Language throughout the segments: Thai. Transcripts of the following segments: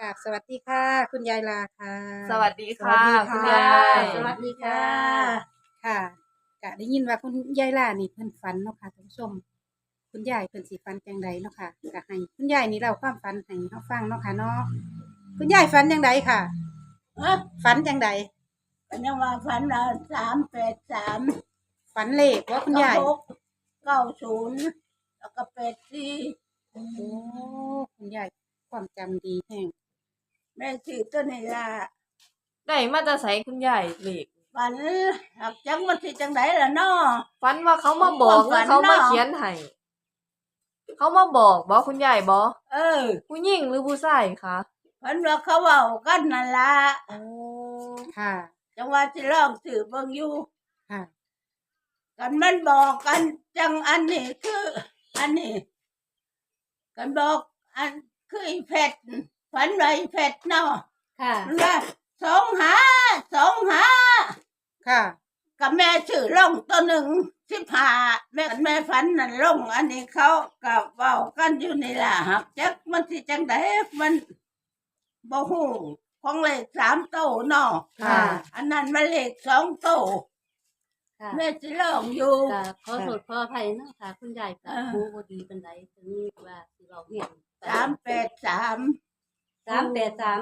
กราบสวัสดีค่ะ คุณยายลาค่ะ สวัสดีค่ะสวัสดีคุณค่ะยายสวัสดีค่ะ ค่ะกะได้ยินว่าคุณยายลานี่เพิ่นฝันเนาะค่ะท่านผู้ชม คุณยายเพิ่นสิฝันจังใดเนาะค่ะกะให้คุณยายนี่เล่าความฝันให้เฮาฟังเนาะค่ะเนาะคุณยายฝันจังใดค่ะเอ้อฝันจังใดเป็นยังว่าพันละสามแปดสามฝันเลขว่าคุณยายหกเก้าศูนย์แล้วก็แปดสี่โอ้คุณยายความจำดีแฮง แม่สี่ตัวนี่ละได้มาจะใส่คุณยายเลขฝันหักจังมันสิจังไดล่ะเนาะ ฝันว่าเขามาบอกฝันเขามาเนาะเขียนให้เขามาบอกบอกคุณยายบอเออผู้หญิงหรือผู้ชายคะฝันว่าเขาเว้ากันนั่นละโอ้ค่ะ จังว่าสิลองถือเบิ่งอยู่ค่ะ กันมันบอกกันจังอันนี้คือ อันนี้ กันบอกอันคืออีเพชร ฝันว่าอีเพชรเนาะค่ะ มันว่าสองหาสองหาค่ะ กับแม่ชื่อลงตัวหนึ่งสิบห้าแม่แม่ฝันนั่นลงอันนี้เขากับเว้ากันอยู่นี่ล่ะหักจักมันสิจังไดมันบ่ฮู้ของเลขสามโตเนาะค่ะ อันนั้นมันเลขสองโตค่ะแม่สิลองอยู่ก็ขอโทษขออภัยเนาะค่ะ คุณยายกับเออครูบ่ดีปานใดถึงว่าสิเราเห็นสามแปดสาม สามแปดสาม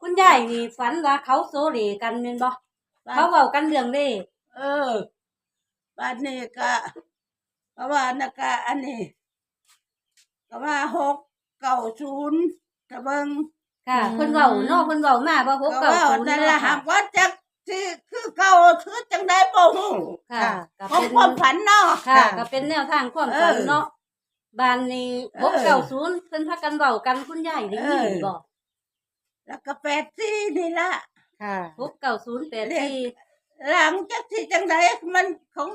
คุณยายนี่ฝันว่าเขาโซเลกันแม่นบ่เขาเว้ากันเรื่องเลขเออบ้านนี้ก็เพราะว่านักกะอันนี้ ก็ว่าหกเก้าศูนย์ตะเบิงค่ะอืมเพิ่นเว้าเนาะเพิ่นเว้ามาว่าพบก็เก่าว่าศูนย์นั่นเนาะละหาค่ะกว่าจักที่คือเก่าคือจังได้บ่ฮู้ค่ะก็ของเป็นความฝันเนาะค่ะค่ะ ก็เป็นแนวทางความฝันเออเนาะบ้านนี้เอพอบเก่าศูนย์เพิ่นพากันเว้ากันคุณยายได้ยินเออบ่ แล้วก็แปดสี่นี่ละค่ะพบเก่าศูนย์แปดสี่หลังจากที่จังได้มันของ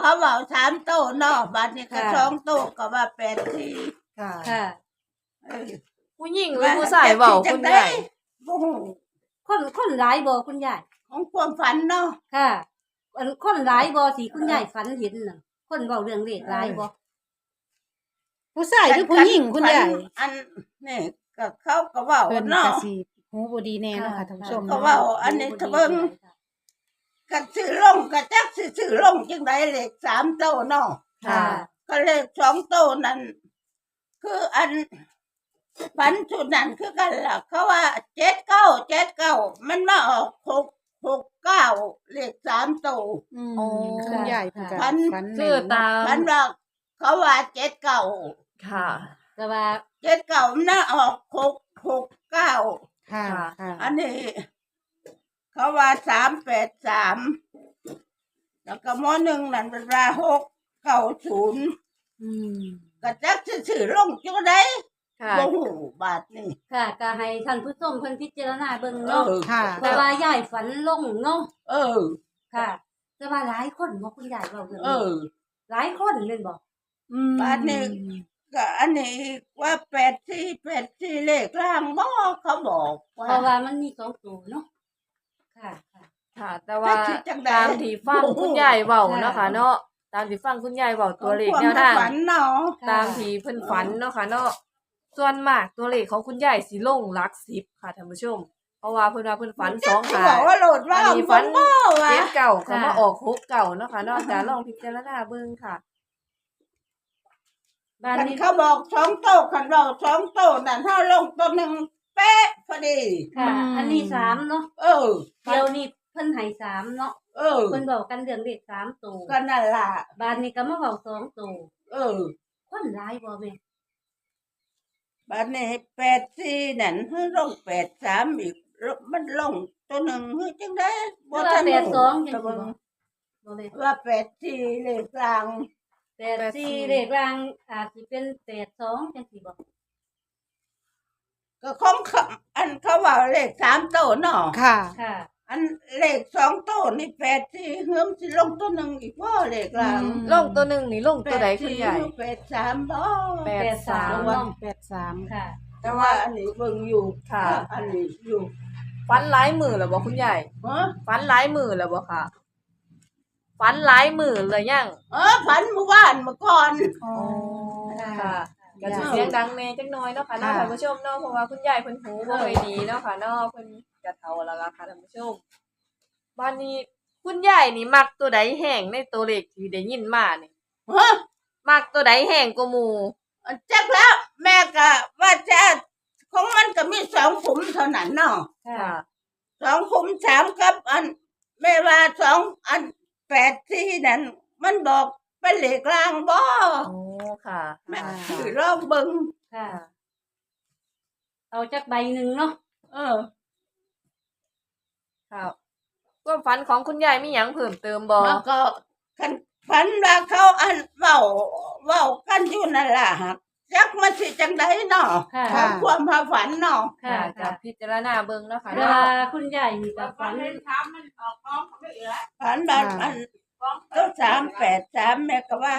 เขาบอกสามโตเนาะบัดนี้ก็สองโตก็ว่าแปดสี่ค่ะค่ะเออผู้หญิงหรือผู้ชายเบาคุณยายบ่ฮู้คนคนหลายบ่คุณยายของความฝันเนาะค่ะอันคนหลายบ่ที่คุณยายฝันเห็นน่ะคนเว้าเรื่องเลขหลายบ่ผู้ชายหรือผู้หญิงคุณยายอันนี่ก็เขาก็เว้าเพิ่นเนาะก็สิ หูบ่ดีแน่เนาะค่ะท่านผู้ชมเขาเว้าอันนี้ทะเบิงก็ซื้อลงก็จักสิซื้อลงจังไดเลขสามโตเนาะค่ะ ก็เลขสองโตนั่นคืออันฝันสุดนั่นคือกันล่ะ เขาว่าเจ็ดเก้าเจ็ดเก้ามันมาออกหกหกเก้าเลขสามโต อืมโอ้คุณยายเพิ่นก็ฝันฝันคือตามฝันว่าเขาว่าเจ็ดเก้าค่ะ แต่ว่าเจ็ดเก้ามันน่ะออกหกหกเก้า ค่ะ ค่ะ อันนี้ เขาว่าสามแปดสามแล้วก็มอหนึ่งนั่นเป็นว่าหกเก้าศูนย์อืมก็จักสิซื้อลงจังไดค่ะบ่ฮู้บาทนี่ค่ะก็ให้ท่านผู้ชมเพิ่นพิจารณาเบิ่งเอเนาะอค่ะ เพราะว่ายายฝันลงเนาะ เออ ค่ะแต่ว่าหลายคนบ่คุณยายเว้าเรื่องเอนี้อ หลายคนแม่นบ่ อืม บาทนี่ ก็อันนี้ว่าแปดสี่แปดสี่เลขล่างบ่เขาบอกว่าเพราะว่ามันมีสองตัวเนาะค่ะค่ะ ค่ะ แต่ว่าคิดจังใดตามที่ฟังคุณยายเบาค่ะเนาะค่ะ เนาะตามที่ฟังคุณยายเบาตัวเลขของแนวทาง ฝันเนาะค่ะตามที่เพิ่นฝันเนาะค่ะเนาะส่วนมากตัวเลขของคุณยายสิลงหลักสิบค่ะท่านผู้ชม เพราะว่าเพิ่นว่าเพิ่นฝันสองที่หา บอกว่าโหลดว่าอันนี้ฝันบ่ว่าเจ็ดเก่าก็ค่ะมาออกหกเก่าเนาะค่ะเนาะจะลองพิจารณาเบิ่งค่ะ บ้านคันนี้เขาบอกสองโตะคันบอกสองโตะนั่นเฮาลงตัวหนึ่งเป๊ะพอดี ค่ะอันนี้สามเนาะเออ เดี๋ยวนี้เพิ่นให้สามเนาะเออเพิ่นบอกกันเรื่องเลขสามตัวก็นั่นล่ะบ้านนี้ก็มาเว้าสองตัวเออคนหลายบ่แม่บัดนี้แปดสี่นั่นเฮ้ยลงแปดสามอีกมันลงตัวหนึ่งเฮ้ยจังได้บ่ว่าแปดสองจังซี่บ่บ่แม่ว่าแปดสี่เลขกลาง แปดสี่เลขรางอาจสิเป็นแปดสองจังซี่บ่ก็ของเขาอันเขาว่าเลขสามโตเนาะค่ะ ค่ะ อันเลขสองโตนี่แปดสี่เฮิมสิลงตัวหนึ่งอีกว่าเลขกลางอืม ลงตัวหนึ่งนี่ลงตัวใดคุณยายแปดสามบ่ แปดแปดสามวัเนาะนแปดสามค่ะ แต่ว่าอันนี้เบิ่งอยู่ค่ะ อันนี้อยู่ฝันหลายมือแล้วบ่คุณยายฮะฝันหลายมือแล้วบ่ค่ะ ฝันหลายมือเลยยังเออฝันเมื่อวานเมื่อก่อน อ๋อค่ะค่ะก็สิเสียงดังแม่จักหน่อยเนาะค่ะเนาะค่ะ ท่านผู้ชมเนาะเพราะว่าคุณยายเพิ่นหูบ่ค่อยดีเนาะค่ะเนาะเพิ่นจะเฒ่าแล้วล่ะค่ะท่านผู้ชมบ้านนี้คุณยายนี่มักตัวใดแห้งในตัวเลขที่ได้ยินมานี่ฮะมักตัวใดแห้งกว่าหมู่จักแล้ว แม่ก็ว่าจะของมันก็มีสองขุมเท่านั้นเนาะค่ะค่ะสองขุมสามกับอันแม่ว่าสองอัน แปดที่นั่นมันบอกเป็นเหล็กรางบ่โอ้ค่ะแม่ค่ะคือลองเบิ่งค่ะ เอาจักใบหนึ่งเนาะเออค่ะความฝันของคุณยายมีหยังเพิ่มเติมบ่แล้วก็คันฝันว่าเขาอันเว้าเว้ากันอยู่นั่นล่ะฮัก จักมันสิจังไดเนาะค่ะค่ะความพาฝันเนาะค่ะค่ะจะพิจารณาเบิ่งเนาะค่ะเวเนาะลาคุณยายมีกับฝัน ฝันแบบอันก็สามแปดสามแม่ก็ว่า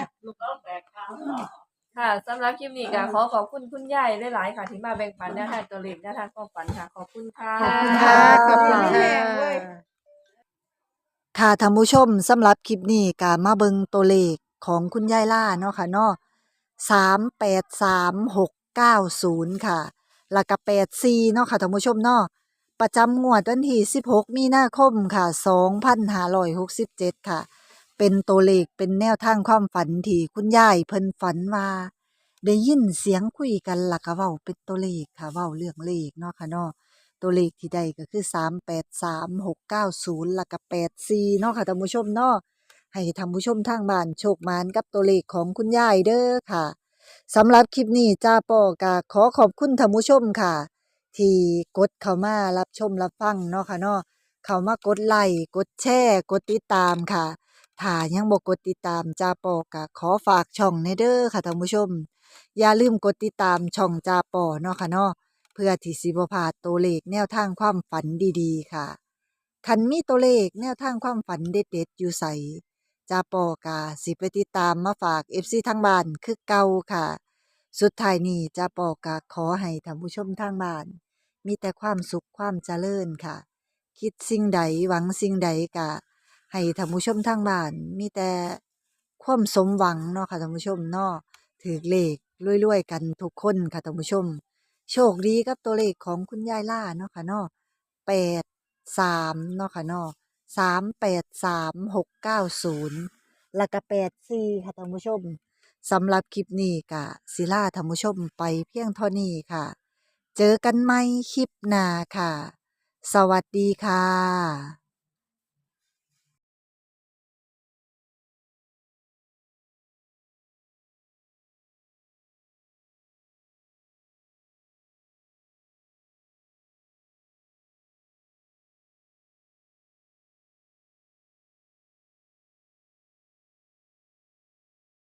ค่ะสำหรับคลิปนี้ก็ขอขอบคุณคุณยายหลายๆค่ะ ที่มาแบ่งปันแนวทางตัวเลขแนวทางความฝันค่ะ ขอบคุณค่ะ ขอบคุณค่ะ ขอบคุณแม่ค่ะเว้ยค่ะท่านผู้ชมสำหรับคลิปนี้ก็มาเบิงตัวเลขของคุณยายล่าเนาะค่ะเนาะ สามแปดสามหกเก้าศูนย์ค่ะ แล้วก็แปดสี่เนาะค่ะท่านผู้ชมเนาะประจำงวดวันที่สิบหกมีนาคมค่ะสองพันห้าร้อยหกสิบเจ็ดค่ะ เป็นตัวเลขเป็นแนวทางความฝันที่คุณยายเพิ่นฝันว่า ได้ยินเสียงคุยกันหลักก็เว้าเป็นตัวเลขค่ะเว้าเรื่องเลขเนาะค่ะเนาะตัวเลขที่ได้ก็คือ 3 8 3 6 9 0แล้วก็8 4เนาะค่ะท่านผู้ชมเนาะ ให้ท่านผู้ชมทางบ้านโชคมานกับตัวเลขของคุณยายเด้อค่ะสำหรับคลิปนี้จ้าปอกะขอขอบคุณท่านผู้ชมค่ะ ที่กดเข้ามารับชมรับฟังเนาะค่ะเนาะเข้ามากดไลค์กดแชร์กดติดตามค่ะถ้ายังบ่กดติดตามจ้าปอกะขอฝากช่องในเด้อค่ะท่านผู้ชม อย่าลืมกดติดตามช่องจ้าปอเนาะค่ะเนาะเพื่อที่สิบ่พลาดตัวเลขแนวทางความฝันดีๆ ค่ะคันมีตัวเลขแนวทางความฝันเด็ดๆอยู่ใส จาปอกาสิไปติดตามมาฝาก FC ทางบ้านคือเก่าค่ะ สุดท้ายนี้จาปอกาขอให้ท่านผู้ชมทางบ้าน มีแต่ความสุขความเจริญค่ะ คิดสิ่งใดหวังสิ่งใดกะ ให้ท่านผู้ชมทางบ้าน มีแต่ความสมหวังเนาะค่ะท่านผู้ชมเนาะถือเลขรวยๆกันทุกคนค่ะท่านผู้ชม โชคดีกับตัวเลขของคุณยายล่าเนาะค่ะเนาะแปดสามเนาะค่ะเนาะ สามแปดสามหกเก้าศูนย์แล้วก็แปดสี่ค่ะท่านผู้ชมสำหรับคลิปนี้กะศิลาท่านผู้ชมไปเพียงเท่านี้ค่ะ เจอกันใหม่คลิปหน้าค่ะ สวัสดีค่ะ